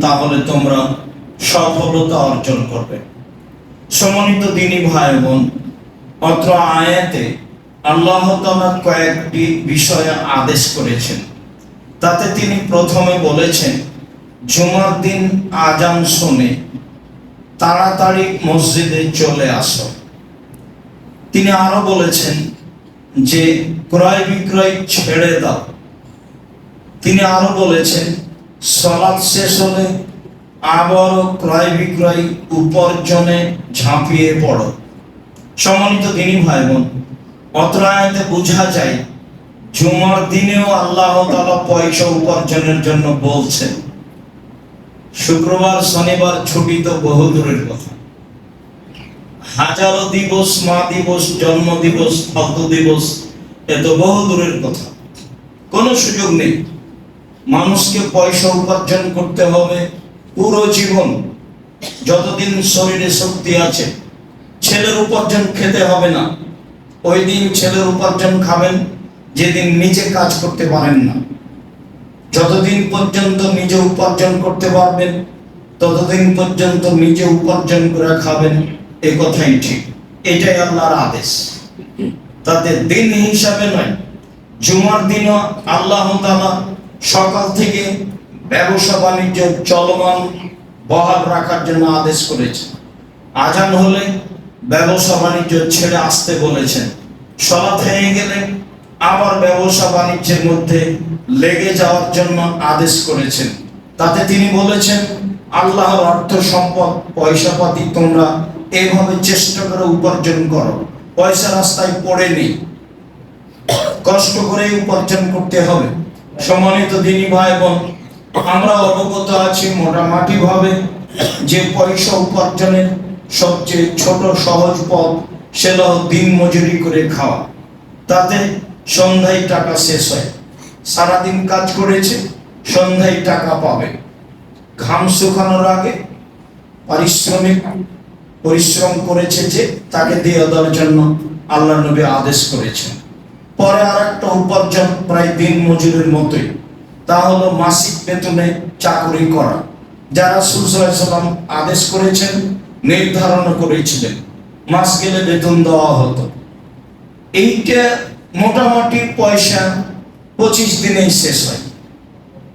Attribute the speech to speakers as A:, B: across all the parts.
A: তাহলে তোমরা সফলতা অর্জন করবে। সমন্বিত দিনী ভাই বোন অত্র আয়াতে আল্লাহ তাআলা কয়েকটি বিষয়ে আদেশ করেছেন। তাতে তিনি প্রথমে বলেছেন, জুমার দিন আজান শুনে তাড়াতাড়ি মসজিদে চলে আসো। তিনি আরও বলেছেন যে, ক্রয় বিক্রয় ছেড়ে দাও। তিনি আরও বলেছেন সলাৎ শেষ হলে আবারও ক্রয় বিক্রয় উপার্জনে ঝাঁপিয়ে পড়ো। সম্মানিত দিনী ভাই বোন অত্র আয়াতে বোঝা যায়, জুমার দিনেও আল্লাহ তাআলা পয়সা উপার্জনের জন্য বলছেন শুক্রবার, শনিবার ছুটি তো বহু দূরের কথা। হাজারো দিবস, মা দিবস, জন্ম দিবস, ভক্ত দিবস, এ তো বহু দূরের কথা। কোনো সুযোগ নেই। মানুষকে পয়সা উপার্জন করতে হবে পুরো জীবন। যতদিন শরীরে শক্তি আছে, ছেলের উপার্জন খেতে হবে না। ওই দিন ছেলের উপার্জন খাবেন, যেদিন নিজে কাজ করতে পারেন না। যতদিন পর্যন্ত নিজে উপার্জন করতে পারবেন, ততদিন পর্যন্ত নিজে উপার্জন করে খাবেন, এ কথাই ঠিক। এটাই আল্লাহর আদেশ। তাতে দিন হিসাবে নয়, জুমার দিনও আল্লাহ সকাল থেকে ব্যবসা বাণিজ্য চলমান বহাল রাখার জন্য আদেশ করেছে আজান হলে ব্যবসা বাণিজ্য ছেড়ে আসতে বলেছেন। সলাৎ হয়ে গেলে আবার ব্যবসা বাণিজ্যের মধ্যে লেগে যাওয়ার জন্য আদেশ করেছেন। তাতে তিনি বলেছেন, আল্লাহর অর্থ সম্পদ পয়সা পাতি তোমরা এভাবে চেষ্টা করে উপার্জন করো। পয়সা রাস্তায় পড়ে নেই। কষ্ট করে উপার্জন করতে হবে। সম্মানিত দিনী ভাই বোন আমরা অবগত আছি মোটামুটি ভাবে যে পয়সা উপার্জনের সবচেয়ে ছোট সহজ পথ সেটা দিন মজুরি করে খাওয়া। তাতে সন্ধ্যায় টাকা শেষ হয়। সারাদিন কাজ করেছে, সন্ধ্যায় টাকা পাবে। ঘাম শুকানোর আগে পারিশ্রমিক পরিশ্রম করেছে যে তাকে দিয়ে দেওয়ার জন্য আল্লাহ নবী আদেশ করেছেন। পরে আর একটা উপার্জন প্রায় দিন মজুরের মতোই। তা হলো মাসিক বেতনে চাকরি করা। যারা সুসাল্লাম আদেশ করেছেন, নির্ধারণ করেছিলেন। মাস গেলে বেতন দেওয়া হতো। এইটা মোটামুটি পয়সা পঁচিশ দিনেই শেষ হয়।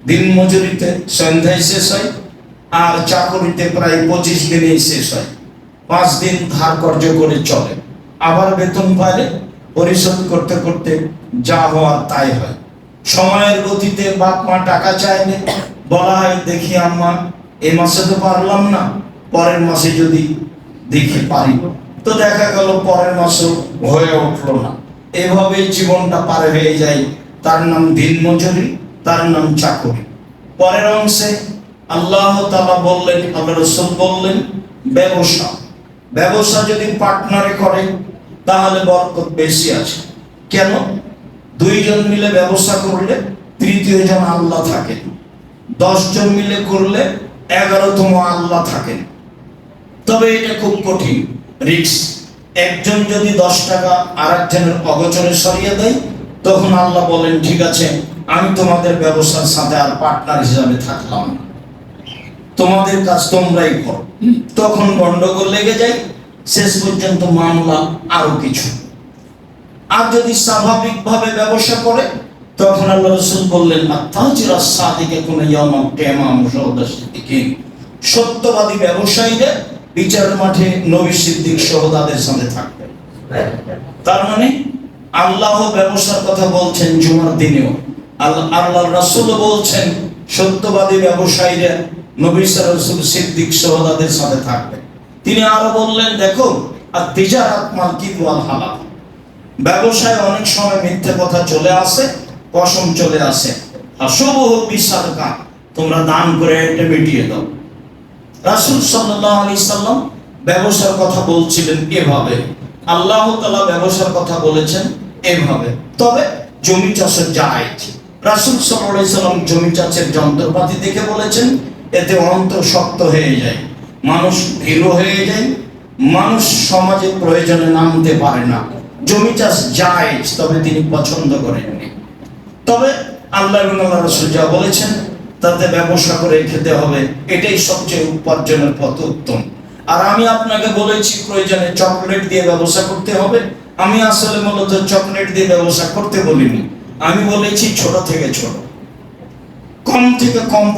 A: দিন মজুরিতে সন্ধ্যায় শেষ হয় আর চাকরিতে প্রায় পঁচিশ দিনেই শেষ হয়। পাঁচ দিন ধার কর্য করে চলে। আবার বেতন পাইলে পরিশোধ করতে করতে যা হওয়ার তাই হয়। সময়ের গতিতে বাপ মা টাকা চাইলে বলা হয় দেখি আম্মা, এ মাসে তো পারলাম না, পরের মাসে যদি দেখি পারি। তো দেখা গেল পরের মাসেও হয়ে উঠল না। এভাবেই জীবনটা পার হয়ে যায়। তার নাম দিন মজুরি তার নাম চাকরি। পরের অংশে আল্লাহ তালা বললেন, আল্লাহ রসুল বললেন, ব্যবসা। ব্যবসা যদি পার্টনারে করে, তাহলে বরকত বেশি আছে। কেন? দুইজন মিলে ব্যবসা করলে তৃতীয় জন আল্লাহ থাকে। জন মিলে করলে এগারোতম আল্লাহ থাকেন তবে এটা খুব কঠিন রিক্স একজন যদি দশ টাকা আর একজনের অগোচরে সরিয়ে দেয়, তখন আল্লাহ বলেন, ঠিক আছে, আমি তোমাদের ব্যবসার সাথে আর পার্টনার হিসাবে থাকলাম তোমাদের কাজ তোমরাই করো। তখন গন্ডগোল লেগে যায়, শেষ পর্যন্ত মামলা আরও কিছু। আর যদি স্বাভাবিকভাবে ব্যবসা করে, তখন আল্লাহ রসুল বললেন না তাজিরা সাদিকে কোন ইয়ামাম টেমাম সহদাসিদ্দিকে সত্যবাদী ব্যবসায়ীরা বিচারের মাঠে নবী সিদ্দিক সহদাদের সাথে থাকবে। তার মানে আল্লাহ ব্যবসার কথা বলছেন জুমার দিনেও। আল্লাহ রাসূল বলছেন, সত্যবাদী ব্যবসায়ীরা নবী সিদ্দিক সহদাদের সাথে থাকবে। তিনি আরও বললেন, দেখো, আর তিজারাত মার্কিত ওয়াল হালাল? ব্যবসায় অনেক সময় মিথ্যে কথা চলে আসে, কসম চলে আসে। আর শুভ বিশ্বাসকা তোমরা দান করে এটা মিটিয়ে দাও। রাসূল সাল্লাল্লাহু আলাইহি সাল্লাম ব্যবসার কথা বলছিলেন এভাবে। আল্লাহ তাআলা ব্যবসার কথা বলেছেন এভাবে। তবে জমি চাষের জায়েজ রাসূল আলাইহি সাল্লাম জমি চাষের যন্ত্রপাতি দেখে বলেছেন, এতে অন্তর শক্ত হয়ে যায়, মানুষ ভীরু হয়ে যায়, মানুষ সমাজে প্রয়োজনে নামতে পারে না। জমি চাষ যায় তবে তিনি পছন্দ করেননি। তবে আল্লাহ রসুল যা বলেছেন তাতে ব্যবসা করে খেতে হবে, এটাই সবচেয়ে উপার্জনের পথ উত্তম। আর আমি আপনাকে বলেছি, প্রয়োজনে চকলেট দিয়ে ব্যবসা করতে হবে। আমি আসলে মূলত চকলেট দিয়ে ব্যবসা করতে বলিনি। আমি বলেছি ছোট থেকে ছোট। কম থেকে কম